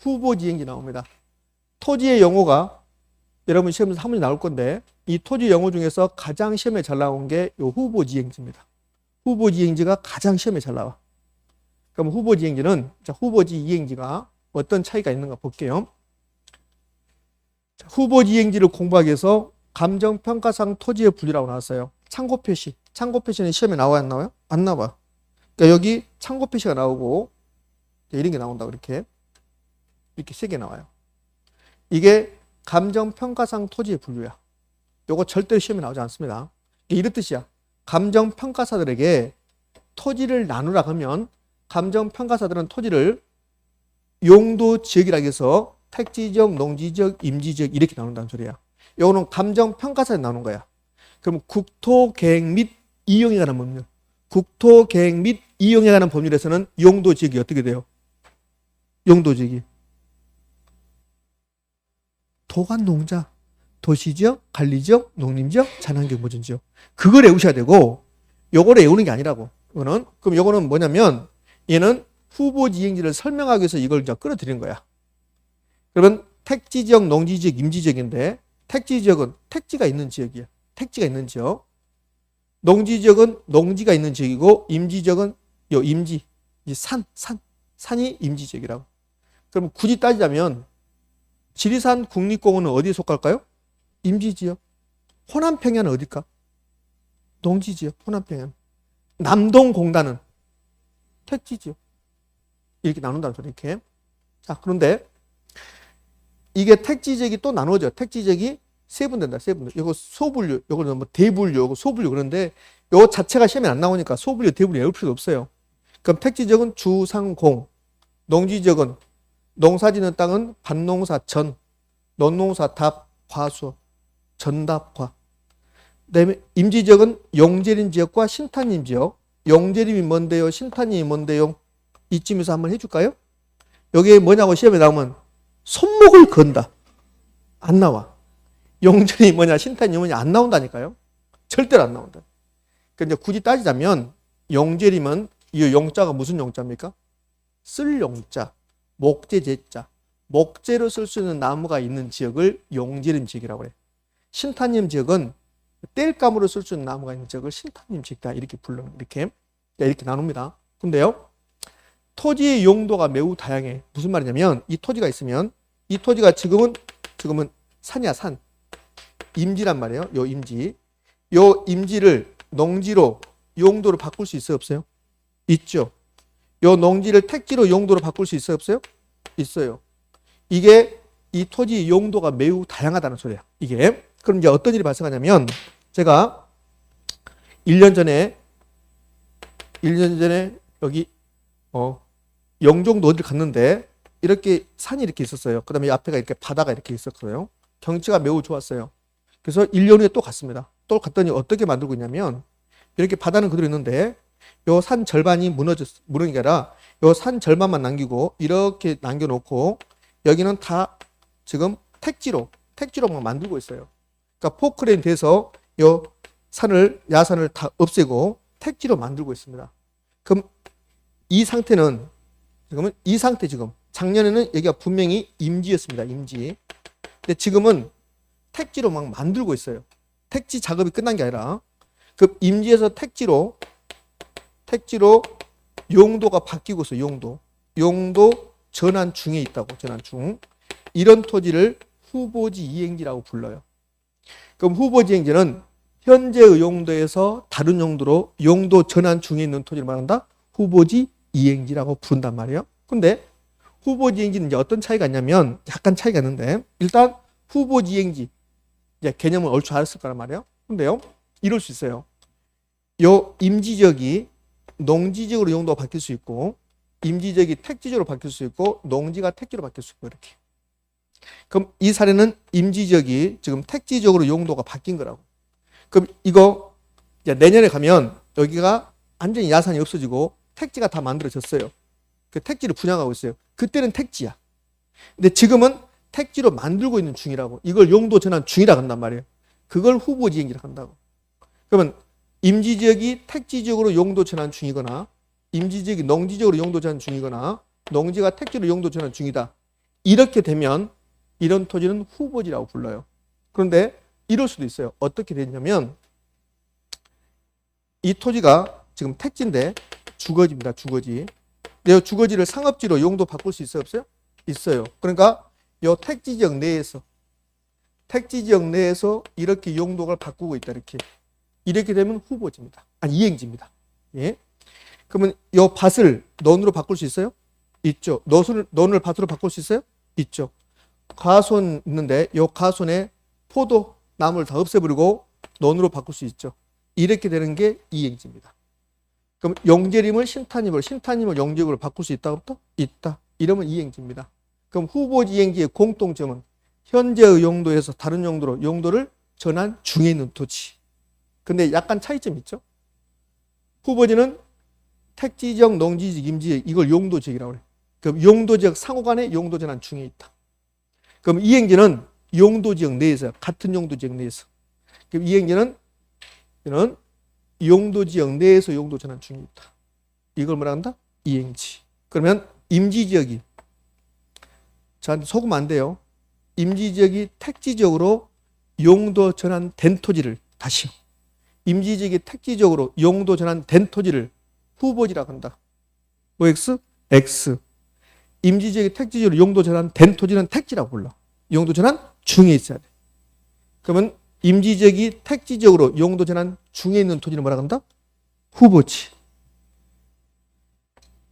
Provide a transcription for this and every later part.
후보지행지 나옵니다. 토지의 용어가 여러분 시험에서 한 문제 나올 건데 이 토지 용어 중에서 가장 시험에 잘 나온 게요 후보지행지입니다. 후보지행지가 가장 시험에 잘 나와. 그럼 후보지행지는 자, 후보지 이행지가 어떤 차이가 있는가 볼게요. 자, 후보지행지를 공부하기 위해서 감정평가상 토지의 분류라고 나왔어요. 참고 표시. 참고 표시는 시험에 나와요, 안 나와요? 안 나와. 그러니까 여기 참고 표시가 나오고 이런 게 나온다 이렇게 이렇게 세 개 나와요. 이게 감정평가상 토지의 분류야. 요거 절대로 시험에 나오지 않습니다. 이런 뜻이야. 감정평가사들에게 토지를 나누라 하면 감정평가사들은 토지를 용도 지역이라고 해서 택지적, 농지적, 임지적 이렇게 나눈다는 소리야. 요거는 감정평가사에 나누는 거야. 그럼 국토계획 및 이용에 관한 법률. 국토계획 및 이용에 관한 법률에서는 용도 지역이 어떻게 돼요? 용도 지역이. 도관 농자, 도시지역, 관리지역, 농림지역, 자연환경 보존지역. 그걸 외우셔야 되고 요걸 외우는 게 아니라고. 이거는 그럼 요거는 뭐냐면 얘는 후보 지행지를 설명하기 위해서 이걸 이제 끌어들인 거야. 그러면 택지 지역, 농지 지역, 임지 지역인데 택지 지역은 택지가 있는 지역이야. 택지가 있는 지역. 농지 지역은 농지가 있는 지역이고 임지 지역은 요 임지, 이 산, 산, 산이 임지 지역이라고. 그럼 굳이 따지자면 지리산 국립공원은 어디에 속할까요? 임지 지역. 호남 평야는 어딜까? 농지 지역, 호남 평야. 남동 공단은 택지 지역. 이렇게 나눈다는 소리 이렇게. 자, 그런데 이게 택지 지역이 또 나눠져. 택지 지역이 세분된다. 세분. 이거 소분류, 이거는 뭐 대분류, 이거 소분류 그런데 요 자체가 시험에 안 나오니까 소분류, 대분류 외울 필요도 없어요. 그럼 택지 지역은 주상공, 농지 지역은 농사 짓는 땅은 밭농사 전, 논농사답, 과수, 전답과. 그다음에 임지 지역은 용재림 지역과 신탄림 지역. 용재림이 뭔데요? 신탄림이 뭔데요? 이쯤에서 한번 해줄까요? 여기에 뭐냐고 시험에 나오면 손목을 건다. 안 나와. 용절이 뭐냐, 신탄이 뭐냐 안 나온다니까요. 절대로 안 나온다. 근데 굳이 따지자면 용재림은 이 용자가 무슨 용자입니까? 쓸 용자, 목재 제자, 목재로 쓸 수 있는 나무가 있는 지역을 용재림 지역이라고 그래. 신탄림 지역은 땔감으로 쓸 수 있는 나무가 있는 지역을 신탄림 지역이다 이렇게 불러 이렇게 이렇게 나눕니다. 근데요, 토지의 용도가 매우 다양해. 무슨 말이냐면 이 토지가 있으면 이 토지가 지금은 지금은 산이야 산 임지란 말이에요. 요 임지 요 임지를 농지로 용도로 바꿀 수 있어요 없어요? 있죠. 요 농지를 택지로 용도로 바꿀 수 있어요 없어요? 있어요. 이게 이 토지 용도가 매우 다양하다는 소리야. 이게 그럼 이제 어떤 일이 발생하냐면 제가 1년 전에 1년 전에 여기 어 영종도 어디를 갔는데 이렇게 산이 이렇게 있었어요. 그다음에 앞에가 이렇게 바다가 이렇게 있었어요. 경치가 매우 좋았어요. 그래서 1년 후에 또 갔습니다. 또 갔더니 어떻게 만들고 있냐면 이렇게 바다는 그대로 있는데 요 산 절반이 무너졌 무너진 게 아니라 요 산 절반만 남기고 이렇게 남겨놓고 여기는 다 지금 택지로 택지로 막 만들고 있어요. 그러니까 포크레인 돼서 요 산을 야산을 다 없애고 택지로 만들고 있습니다. 그럼 이 상태는 지금은 이 상태 지금 작년에는 여기가 분명히 임지였습니다. 임지. 근데 지금은 택지로 막 만들고 있어요. 택지 작업이 끝난 게 아니라 그 임지에서 택지로 택지로 용도가 바뀌고 있어요. 용도. 용도 전환 중에 있다고 전환 중. 이런 토지를 후보지 이행지라고 불러요. 그럼 후보지 이행지는 현재의 용도에서 다른 용도로 용도 전환 중에 있는 토지를 말한다. 후보지 이행지라고 부른단 말이에요. 근데 후보지 이행지는 이제 어떤 차이가 있냐면 약간 차이가 있는데 일단 후보지 이행지 이제 개념을 얼추 알았을 거란 말이에요. 근데요. 이럴 수 있어요. 요 임지적이 농지적으로 용도가 바뀔 수 있고 임지적이 택지적으로 바뀔 수 있고 농지가 택지로 바뀔 수 있고 이렇게. 그럼 이 사례는 임지적이 지금 택지적으로 용도가 바뀐 거라고. 그럼 이거 내년에 가면 여기가 완전히 야산이 없어지고 택지가 다 만들어졌어요. 그 택지를 분양하고 있어요. 그때는 택지야. 근데 지금은 택지로 만들고 있는 중이라고. 이걸 용도 전환 중이라고 한단 말이에요. 그걸 후보 지행이라고 한다고. 그러면 임지 지역이 택지 지역으로 용도 전환 중이거나 임지 지역이 농지 지역으로 용도 전환 중이거나 농지가 택지로 용도 전환 중이다. 이렇게 되면 이런 토지는 후보지라고 불러요. 그런데 이럴 수도 있어요. 어떻게 되냐면 이 토지가 지금 택지인데 주거지입니다. 주거지. 내 주거지를 상업지로 용도 바꿀 수 있어요? 없어요? 있어요. 그러니까 요 택지 지역 내에서 택지 지역 내에서 이렇게 용도를 바꾸고 있다. 이렇게. 이렇게 되면 후보지입니다. 아니 이행지입니다. 예. 그러면 요 밭을 논으로 바꿀 수 있어요? 있죠. 논을 논을 밭으로 바꿀 수 있어요? 있죠. 가손 있는데 요 가손에 포도 나무를 다 없애버리고 논으로 바꿀 수 있죠. 이렇게 되는 게 이행지입니다. 그럼 용재림을 신탄임으로 신탄임을 용재림으로 바꿀 수 있다 없다? 있다. 이러면 이행지입니다. 그럼 후보지 이행지의 공통점은 현재의 용도에서 다른 용도로 용도를 전환 중에 있는 토지. 근데 약간 차이점 있죠? 후보지는 택지 지역, 농지 지역, 임지 지역 이걸 용도 지역이라고 그래요. 그럼 용도 지역 상호간에 용도 전환 중에 있다. 그럼 이행지는 용도 지역 내에서 같은 용도 지역 내에서. 그럼 이행지는 이는 용도 지역 내에서 용도 전환 중에 있다. 이걸 뭐라 한다? 이행지. 그러면 임지 지역이 저한테 속으면 안 돼요. 임지 지역이 택지 지역으로 용도 전환 된 토지를 다시요. 임지지역이 택지적으로 용도 전환 된 토지를 후보지라고 한다. OX, X. 임지지역이 택지적으로 용도 전환 된 토지는 택지라고 불러. 용도 전환 중에 있어야 돼. 그러면 임지지역이 택지적으로 용도 전환 중에 있는 토지는 뭐라 한다? 후보지.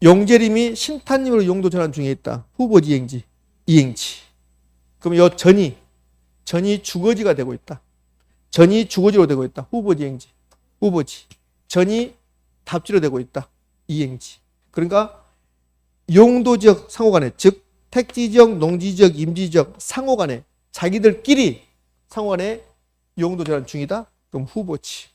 용재림이 신탄림으로 용도 전환 중에 있다. 후보지 이행지, 이행지. 그럼 요 전이 전이 주거지가 되고 있다. 전이 주거지로 되고 있다. 후보지 이행지, 후보지. 전이 답지로 되고 있다. 이행지. 그러니까 용도 지역 상호 간에 즉 택지 지역, 농지 지역, 임지 지역 상호 간에 자기들끼리 상호 간에 용도 전환 중이다. 그럼 후보지.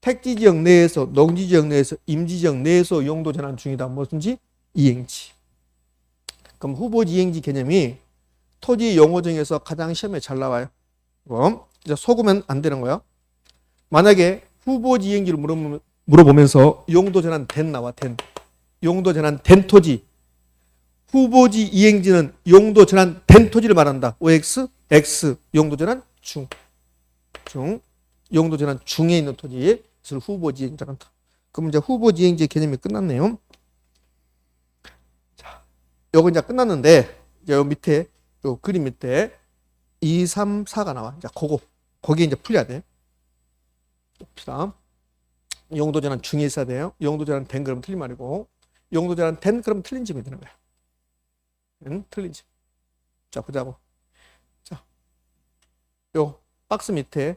택지 지역 내에서 농지 지역 내에서 임지 지역 내에서 용도 전환 중이다. 무슨지 이행지. 그럼 후보지 이행지 개념이 토지 용어 중에서 가장 시험에 잘 나와요. 그럼 이제 속으면 안 되는 거야. 만약에 후보지 이행지를 물어보면, 물어보면서 용도 전환 된 나와 된 용도 전환 된 토지 후보지 이행지는 용도 전환 된 토지를 말한다. OX, X 용도 전환 중. 중. 용도 전환 중에 있는 토지를 후보지 이행지라고 한다. 그럼 이제 후보지 이행지 개념이 끝났네요. 자, 요거 이제 끝났는데 요 밑에 요 그림 밑에 2, 3, 4가 나와. 이제 그거 거기 이제 풀려야 돼. 봅시다. 용도 전환 중에 있어야 돼요. 용도 전환 된 그러면 틀린 말이고 용도 전환 된 그러면 틀린 점이 되는 거야. 응? 틀린 점. 자, 보자고. 자, 요 박스 밑에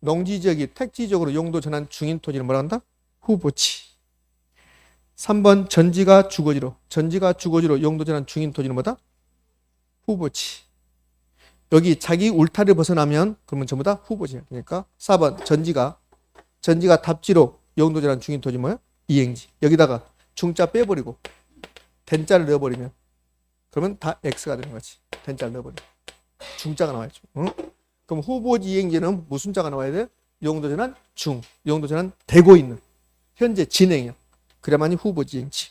농지 지역이 택지 지역으로 용도 전환 중인 토지를 뭐라 한다? 후보지. 3번 전지가 주거지로 전지가 주거지로 용도 전환 중인 토지는 뭐다? 후보지. 여기 자기 울타리를 벗어나면 그러면 전부 다 후보지야. 그러니까 4번 전지가 전지가 답지로 전환 중인 토지 뭐야? 이행지. 여기다가 중자 빼버리고 된자를 넣어버리면 그러면 다 x가 되는 거지. 된자를 넣어버리면 중자가 나와야죠. 응? 그럼 후보지 이행지는 무슨 자가 나와야 돼? 용도 전환 중. 용도 전환 되고 있는 현재 진행형. 그래야만이 후보지 이행지.